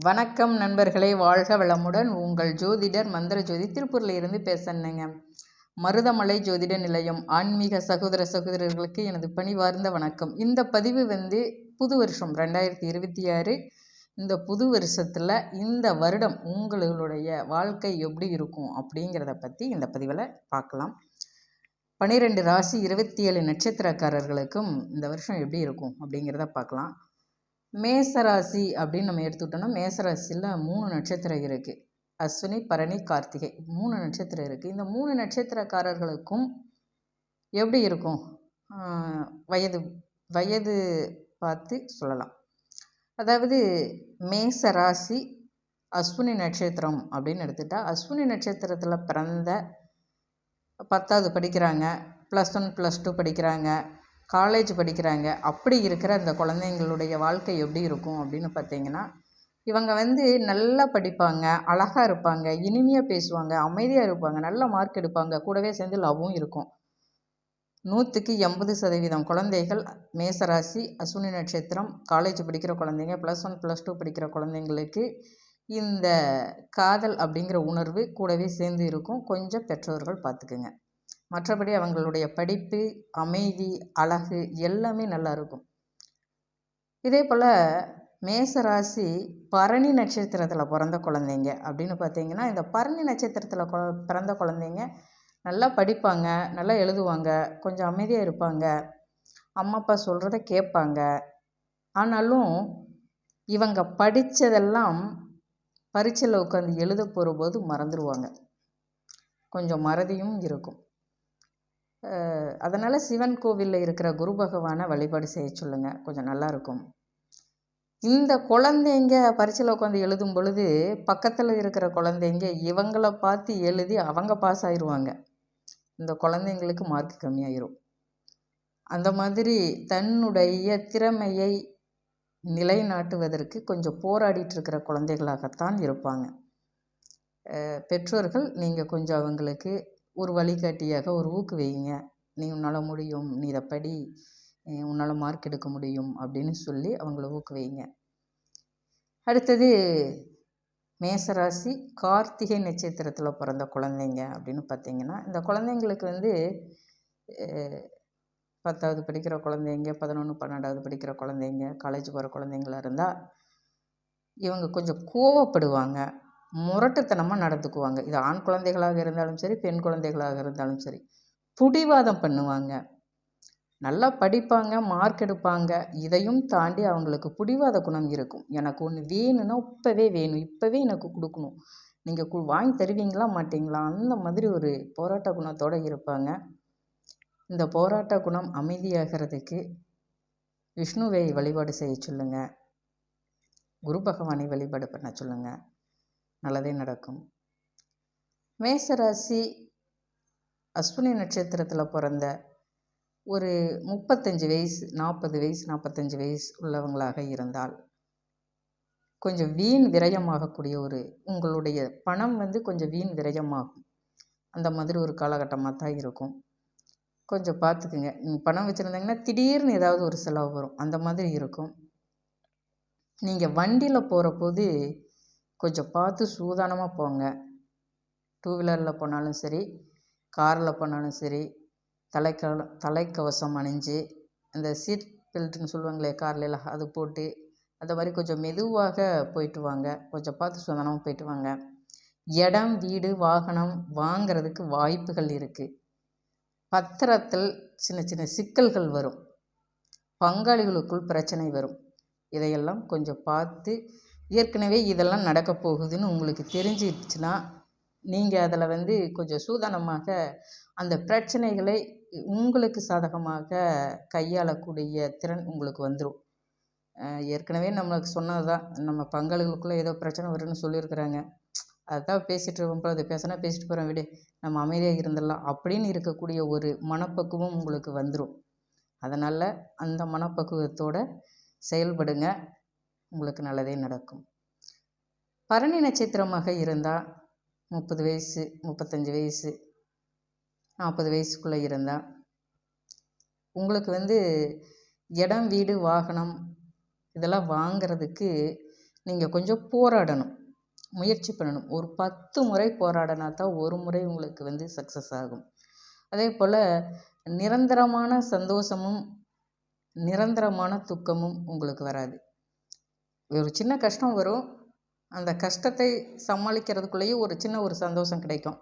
வணக்கம் நண்பர்களே வாழ்க வளமுடன். உங்கள் ஜோதிடர் மந்திர ஜோதி திருப்பூரில் இருந்து பேசணுங்க மருதமலை ஜோதிட நிலையம். ஆன்மீக சகோதர சகோதரர்களுக்கு எனது பணிவார்ந்த வணக்கம். இந்த பதிவு வந்து புது வருஷம் ரெண்டாயிரத்தி இருபத்தி ஆறு. இந்த புது வருஷத்தில் இந்த வருடம் உங்களுடைய வாழ்க்கை எப்படி இருக்கும் அப்படிங்கிறத பற்றி இந்த பதிவில் பார்க்கலாம். பன்னிரெண்டு ராசி இருபத்தி ஏழு நட்சத்திரக்காரர்களுக்கும் இந்த வருஷம் எப்படி இருக்கும் அப்படிங்கிறத பார்க்கலாம். மேசராசி அப்படின்னு நம்ம எடுத்துக்கிட்டோம்னா மேசராசியில் மூணு நட்சத்திரம் இருக்குது அஸ்வினி பரணி கார்த்திகை மூணு நட்சத்திரம் இருக்குது இந்த மூணு நட்சத்திரக்காரர்களுக்கும் எப்படி இருக்கும்? வயது வயது பார்த்து சொல்லலாம். அதாவது மேச ராசி அஸ்வினி நட்சத்திரம் அப்படின்னு எடுத்துட்டால் அஸ்வினி நட்சத்திரத்தில் பிறந்த பத்தாவது படிக்கிறாங்க ப்ளஸ் ஒன் ப்ளஸ் டூ படிக்கிறாங்க. காலேஜ் படிக்கிறாங்க. அப்படி இருக்கிற அந்த குழந்தைங்களுடைய வாழ்க்கை எப்படி இருக்கும் அப்படின்னு பார்த்தீங்கன்னா இவங்க வந்து நல்லா படிப்பாங்க அழகாக இருப்பாங்க இனிமையாக பேசுவாங்க அமைதியாக இருப்பாங்க நல்ல மார்க் எடுப்பாங்க கூடவே சேர்ந்து லவ்வும் இருக்கும். நூற்றுக்கு எண்பது சதவீதம் குழந்தைகள் மேசராசி அஸ்வினி நட்சத்திரம் காலேஜ் படிக்கிற குழந்தைங்க ப்ளஸ் ஒன் ப்ளஸ் டூ படிக்கிற குழந்தைங்களுக்கு இந்த காதல் அப்படிங்கிற உணர்வு கூடவே சேர்ந்து இருக்கும். கொஞ்சம் பெற்றோர்கள் பார்த்துக்குங்க. மற்றபடி அவங்களுடைய படிப்பு அமைதி அழகு எல்லாமே நல்லா இருக்கும் இதே போல் மேசராசி பரணி நட்சத்திரத்தில் பிறந்த குழந்தைங்க அப்படின்னு பார்த்தீங்கன்னா இந்த பரணி நட்சத்திரத்தில் கொ பிறந்த குழந்தைங்க நல்லா படிப்பாங்க நல்லா எழுதுவாங்க கொஞ்சம் அமைதியாக இருப்பாங்க. அம்மா அப்பா சொல்கிறத கேட்பாங்க. ஆனாலும் இவங்க படித்ததெல்லாம் பரீட்சையில் உட்காந்து எழுத போகிறபோது மறந்துடுவாங்க கொஞ்சம் மறதியும் இருக்கும். அதனால் சிவன் கோவிலில் இருக்கிற குரு பகவானை வழிபாடு செய்ய சொல்லுங்கள் கொஞ்சம் நல்லாயிருக்கும் இந்த குழந்தைங்க பரீட்சையில் உட்காந்து எழுதும் பொழுது பக்கத்தில் இருக்கிற குழந்தைங்க இவங்கள பார்த்து எழுதி அவங்க பாஸ் ஆயிடுவாங்க இந்த குழந்தைங்களுக்கு மார்க் கம்மியாயிரும். அந்த மாதிரி தன்னுடைய திறமையை நிலைநாட்டுவதற்கு கொஞ்சம் போராடிட்டு இருக்கிற குழந்தைகளாகத்தான் இருப்பாங்க. பெற்றோர்கள் நீங்கள் கொஞ்சம் அவங்களுக்கு ஒரு வழிகாட்டியாக ஒரு ஊக்குவிங்க நீ உன்னால் முடியும். நீ இதை படி. உன்னால் மார்க் எடுக்க முடியும் அப்படின்னு சொல்லி அவங்கள ஊக்குவிங்க அடுத்தது மேசராசி கார்த்திகை நட்சத்திரத்தில் பிறந்த குழந்தைங்க அப்படின்னு பார்த்தீங்கன்னா இந்த குழந்தைங்களுக்கு வந்து பத்தாவது படிக்கிற குழந்தைங்க பதினொன்று பன்னெண்டாவது படிக்கிற குழந்தைங்க காலேஜ் போகிற குழந்தைங்களா இருந்தால் இவங்க கொஞ்சம் கோவப்படுவாங்க. முரட்டுத்தனமாக நடந்துக்குவாங்க. இது ஆண் குழந்தைகளாக இருந்தாலும் சரி பெண் குழந்தைகளாக இருந்தாலும் சரி. புடிவாதம் பண்ணுவாங்க. நல்லா படிப்பாங்க மார்க் எடுப்பாங்க. இதையும் தாண்டி அவங்களுக்கு பிடிவாத குணம் இருக்கும். எனக்கு ஒன்று வேணும்னா இப்போவே வேணும். இப்போவே எனக்கு கொடுக்கணும். நீங்கள் கு வாங்கி தருவீங்களா மாட்டிங்களா? அந்த மாதிரி ஒரு போராட்ட குணத்தோடு இருப்பாங்க. இந்த போராட்ட குணம் அமைதியாகிறதுக்கு விஷ்ணுவை வழிபாடு செய்ய சொல்லுங்கள் குரு பகவானை வழிபாடு பண்ண சொல்லுங்கள் நல்லதே நடக்கும். மேசராசி அஸ்வினி நட்சத்திரத்தில் பிறந்த ஒரு முப்பத்தஞ்சு வயசு நாற்பது வயசு நாற்பத்தஞ்சு வயசு உள்ளவங்களாக இருந்தால் கொஞ்சம் வீண் விரயமாகக்கூடிய ஒரு உங்களுடைய பணம் வந்து கொஞ்சம் வீண் விரயமாகும். அந்த மாதிரி ஒரு காலகட்டமாக தான் இருக்கும். கொஞ்சம் பார்த்துக்குங்க. நீங்கள் பணம் வச்சுருந்தீங்கன்னா திடீர்னு ஏதாவது ஒரு செலவு வரும். அந்த மாதிரி இருக்கும். நீங்கள் வண்டியில் போகிற போது கொஞ்சம் பார்த்து சூதானமாக போங்க. டூ வீலரில் போனாலும் சரி காரில் போனாலும் சரி தலைக்க தலைக்கவசம் அணிஞ்சு அந்த சீட் பெல்ட்டுன்னு சொல்லுவாங்களே கார்லாம் அது போட்டு அந்த மாதிரி கொஞ்சம் மெதுவாக போயிட்டு வாங்க. கொஞ்சம் பார்த்து சூதானமாக போயிட்டு வாங்க. இடம் வீடு வாகனம் வாங்கிறதுக்கு வாய்ப்புகள் இருக்குது பத்திரத்தில் சின்ன சின்ன சிக்கல்கள் வரும். பங்காளிகளுக்குள் பிரச்சனை வரும். இதையெல்லாம் கொஞ்சம் பார்த்து ஏற்கனவே இதெல்லாம் நடக்க போகுதுன்னு உங்களுக்கு தெரிஞ்சிருச்சுன்னா நீங்கள் அதில் வந்து கொஞ்சம் சூதானமாக அந்த பிரச்சனைகளை உங்களுக்கு சாதகமாக கையாளக்கூடிய திறன் உங்களுக்கு வந்துடும் ஏற்கனவே நம்மளுக்கு சொன்னது தான் நம்ம பங்காளிகளுக்குள்ளே ஏதோ பிரச்சனை வரும்னு சொல்லியிருக்கிறாங்க. அதுதான் பேசிகிட்டு இருக்கோம் அது பேசினா பேசிட்டு போகிறோம் விடு நம்ம அமைதியாக இருந்துடலாம் அப்படின்னு இருக்கக்கூடிய ஒரு மனப்பக்குவம் உங்களுக்கு வந்துடும் அதனால் அந்த மனப்பக்குவத்தோடு செயல்படுங்க. உங்களுக்கு நல்லதே நடக்கும். பரணி நட்சத்திரமாக இருந்தால் முப்பது வயசு முப்பத்தஞ்சு வயசு நாற்பது வயசுக்குள்ளே இருந்தால் உங்களுக்கு வந்து இடம் வீடு வாகனம் இதெல்லாம் வாங்கிறதுக்கு நீங்கள் கொஞ்சம் போராடணும். முயற்சி பண்ணணும். ஒரு பத்து முறை போராடினா தான் ஒரு முறை உங்களுக்கு வந்து சக்ஸஸ் ஆகும். அதே போல் நிரந்தரமான சந்தோஷமும் நிரந்தரமான துக்கமும் உங்களுக்கு வராது. ஒரு சின்ன கஷ்டம் வரும். அந்த கஷ்டத்தை சமாளிக்கிறதுக்குள்ளேயே ஒரு சின்ன ஒரு சந்தோஷம் கிடைக்கும்.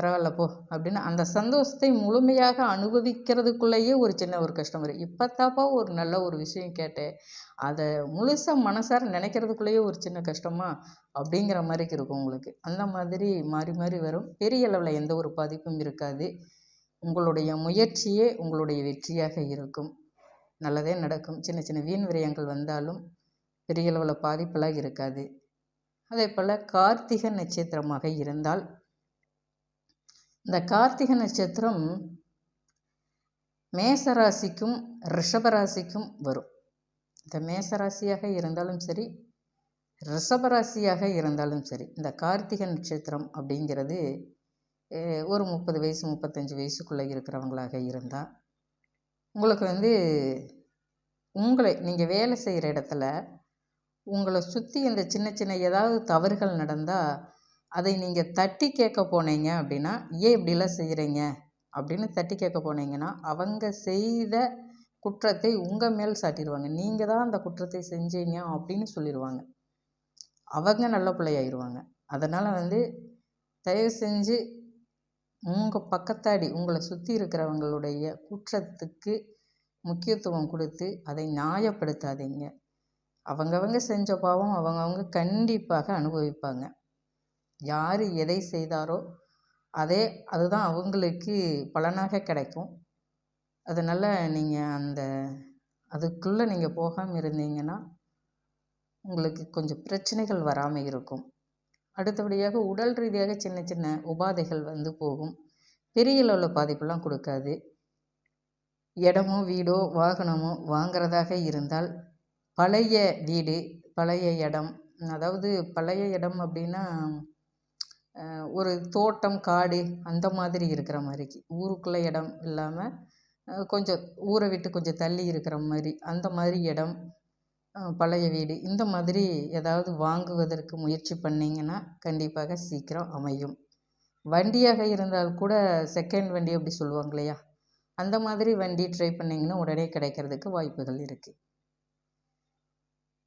பரவாயில்ல போ அப்படின்னு அந்த சந்தோஷத்தை முழுமையாக அனுபவிக்கிறதுக்குள்ளேயே ஒரு சின்ன ஒரு கஷ்டம் வரும். இப்போத்தாப்பா ஒரு நல்ல ஒரு விஷயம் கேட்டேன். அதை முழுசாக மனசார நினைக்கிறதுக்குள்ளேயே ஒரு சின்ன கஷ்டமா அப்படிங்கிற மாதிரி இருக்கும் உங்களுக்கு. அந்த மாதிரி மாறி மாறி வரும். பெரிய அளவில் எந்த ஒரு பாதிப்பும் இருக்காது. உங்களுடைய முயற்சியே உங்களுடைய வெற்றியாக இருக்கும். நல்லதே நடக்கும். சின்ன சின்ன வீண் விரயங்கள் வந்தாலும் பெரிய அளவில் பாதிப்பெல்லாம் இருக்காது. அதே போல் கார்த்திகை நட்சத்திரமாக இருந்தால் இந்த கார்த்திகை நட்சத்திரம் மேசராசிக்கும் ரிஷபராசிக்கும் வரும். இந்த மேசராசியாக இருந்தாலும் சரி ரிஷபராசியாக இருந்தாலும் சரி இந்த கார்த்திகை நட்சத்திரம் அப்படிங்கிறது ஒரு முப்பது வயசு முப்பத்தஞ்சு வயசுக்குள்ளே இருக்கிறவங்களாக இருந்தால் உங்களுக்கு வந்து உங்களை நீங்கள் வேலை செய்கிற இடத்துல உங்களை சுற்றி இந்த சின்ன சின்ன ஏதாவது தவறுகள் நடந்தால் அதை நீங்கள் தட்டி கேட்க போனீங்க அப்படின்னா ஏன் இப்படிலாம் செய்கிறீங்க அப்படின்னு தட்டி கேட்க போனீங்கன்னா அவங்க செய்த குற்றத்தை உங்கள் மேல் சாட்டிடுவாங்க நீங்கள் தான் அந்த குற்றத்தை செஞ்சீங்க அப்படின்னு சொல்லிடுவாங்க அவங்க நல்ல பிள்ளையாயிருவாங்க. அதனால் வந்து தயவு செஞ்சு உங்கள் பக்கத்தாடி உங்களை சுற்றி இருக்கிறவங்களுடைய குற்றத்துக்கு முக்கியத்துவம் கொடுத்து அதை நியாயப்படுத்தாதீங்க. அவங்கவங்க செஞ்ச பாவம் அவங்கவுங்க கண்டிப்பாக அனுபவிப்பாங்க. யார் எதை செய்தாரோ அதே அதுதான் அவங்களுக்கு பலனாக கிடைக்கும். அதனால் நீங்கள் அந்த அதுக்குள்ளே நீங்கள் போகாமல் இருந்தீங்கன்னா உங்களுக்கு கொஞ்சம் பிரச்சனைகள் வராமல் இருக்கும். அடுத்தபடியாக உடல் ரீதியாக சின்ன சின்ன உபாதைகள் வந்து போகும். பெரிய அளவில் பாதிப்பெல்லாம் கொடுக்காது. இடமோ வீடோ வாகனமோ வாங்கிறதாக இருந்தால் பழைய வீடு பழைய இடம். அதாவது பழைய இடம் அப்படின்னா ஒரு தோட்டம் காடு அந்த மாதிரி இருக்கிற மாதிரிக்கு ஊருக்குள்ளே இடம் இல்லாமல் கொஞ்சம் ஊரை விட்டு கொஞ்சம் தள்ளி இருக்கிற மாதிரி அந்த மாதிரி இடம் பழைய வீடு. இந்த மாதிரி ஏதாவது வாங்குவதற்கு முயற்சி பண்ணிங்கன்னா கண்டிப்பாக சீக்கிரம் அமையும். வண்டியாக இருந்தால் கூட செகண்ட் வண்டி அப்படி சொல்லுவாங்க இல்லையா? அந்த மாதிரி வண்டி ட்ரை பண்ணிங்கன்னா உடனே கிடைக்கிறதுக்கு வாய்ப்புகள் இருக்குது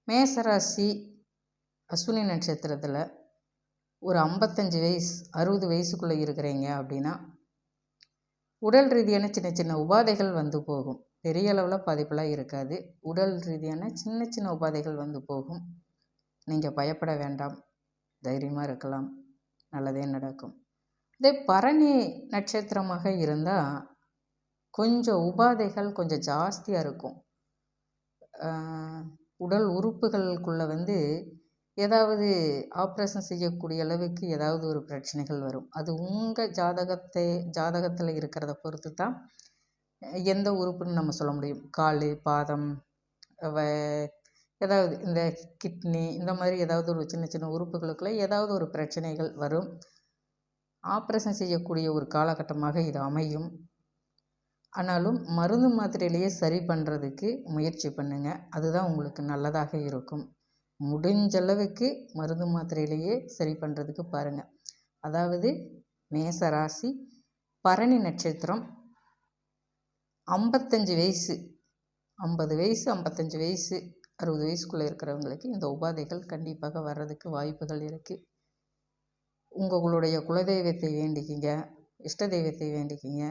மேசராசி அஸ்வினி நட்சத்திரத்தில் ஒரு ஐம்பத்தஞ்சு வயசு அறுபது வயசுக்குள்ளே இருக்கிறீங்க அப்படின்னா உடல் ரீதியான சின்ன சின்ன உபாதைகள் வந்து போகும். பெரிய அளவில் பாதிப்பெல்லாம் இருக்காது. உடல் ரீதியான சின்ன சின்ன உபாதைகள் வந்து போகும். நீங்கள் பயப்பட வேண்டாம். தைரியமாக இருக்கலாம். நல்லதே நடக்கும். இதே பரணி நட்சத்திரமாக இருந்தால் கொஞ்சம் உபாதைகள் கொஞ்சம் ஜாஸ்தியாக இருக்கும். உடல் உறுப்புகளுக்குள்ளே வந்து ஏதாவது ஆப்ரேஷன் செய்யக்கூடிய அளவுக்கு ஏதாவது ஒரு பிரச்சனைகள் வரும். அது உங்கள் ஜாதகத்தை ஜாதகத்தில் இருக்கிறத பொறுத்து தான் எந்த உறுப்புன்னு நம்ம சொல்ல முடியும். கால் பாதம் ஏதாவது இந்த கிட்னி இந்த மாதிரி ஏதாவது ஒரு சின்ன சின்ன உறுப்புகளுக்குள்ளே ஏதாவது ஒரு பிரச்சனைகள் வரும். ஆப்ரேஷன் செய்யக்கூடிய ஒரு காலகட்டமாக இது அமையும். ஆனாலும் மருந்து மாத்திரையிலேயே சரி பண்ணுறதுக்கு முயற்சி பண்ணுங்கள் அதுதான் உங்களுக்கு நல்லதாக இருக்கும். முடிஞ்சளவுக்கு மருந்து மாத்திரையிலேயே சரி பண்ணுறதுக்கு பாருங்கள் அதாவது மேச ராசி பரணி நட்சத்திரம் ஐம்பத்தஞ்சு வயசு ஐம்பது வயசு ஐம்பத்தஞ்சு வயசு அறுபது வயசுக்குள்ளே இருக்கிறவங்களுக்கு இந்த உபாதைகள் கண்டிப்பாக வர்றதுக்கு வாய்ப்புகள் இருக்குது உங்களுடைய குலதெய்வத்தை வேண்டிக்கிங்க இஷ்ட தெய்வத்தை வேண்டிக்கிங்க.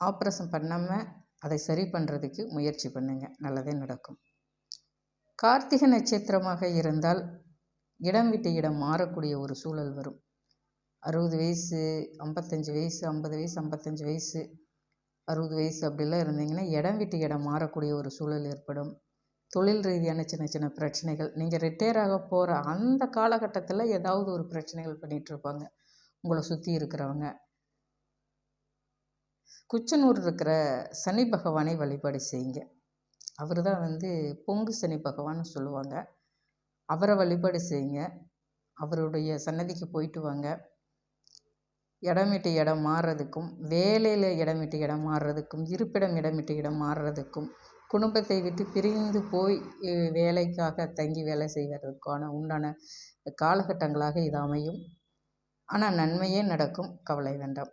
ஆப்ரேஷன் பண்ணாமல் அதை சரி பண்ணுறதுக்கு முயற்சி பண்ணுங்கள் நல்லதே நடக்கும். கார்த்திகை நட்சத்திரமாக இருந்தால் இடம் விட்டு இடம் மாறக்கூடிய ஒரு சூழல் வரும். அறுபது வயசு ஐம்பத்தஞ்சு வயசு ஐம்பது வயசு ஐம்பத்தஞ்சு வயசு அறுபது வயசு அப்படிலாம் இருந்தீங்கன்னா இடம் விட்டு இடம் மாறக்கூடிய ஒரு சூழல் ஏற்படும். தொழில் ரீதியான சின்ன சின்ன பிரச்சனைகள். நீங்கள் ரிட்டையர் ஆக போகிற அந்த காலகட்டத்தில் ஏதாவது ஒரு பிரச்சனைகள் பண்ணிகிட்ருப்பாங்க உங்களை சுற்றி இருக்கிறவங்க. குச்சனூர் இருக்கிற சனி பகவானை வழிபாடு செய்யுங்க. அவர் தான் வந்து பொங்கு சனி பகவான்னு சொல்லுவாங்க. அவரை வழிபாடு செய்யுங்க. அவருடைய சன்னதிக்கு போயிட்டு வாங்க. இடமிட்டு இடம் மாறுறதுக்கும் வேலையில் இடமிட்டு இடம் மாறுறதுக்கும் இருப்பிடம் இடமிட்டு இடம் மாறுறதுக்கும் குடும்பத்தை விட்டு பிரிந்து போய் வேலைக்காக தங்கி வேலை செய்வதற்கான உண்டான காலகட்டங்களாக இது அமையும். ஆனால் நன்மையே நடக்கும் கவலை வேண்டாம்.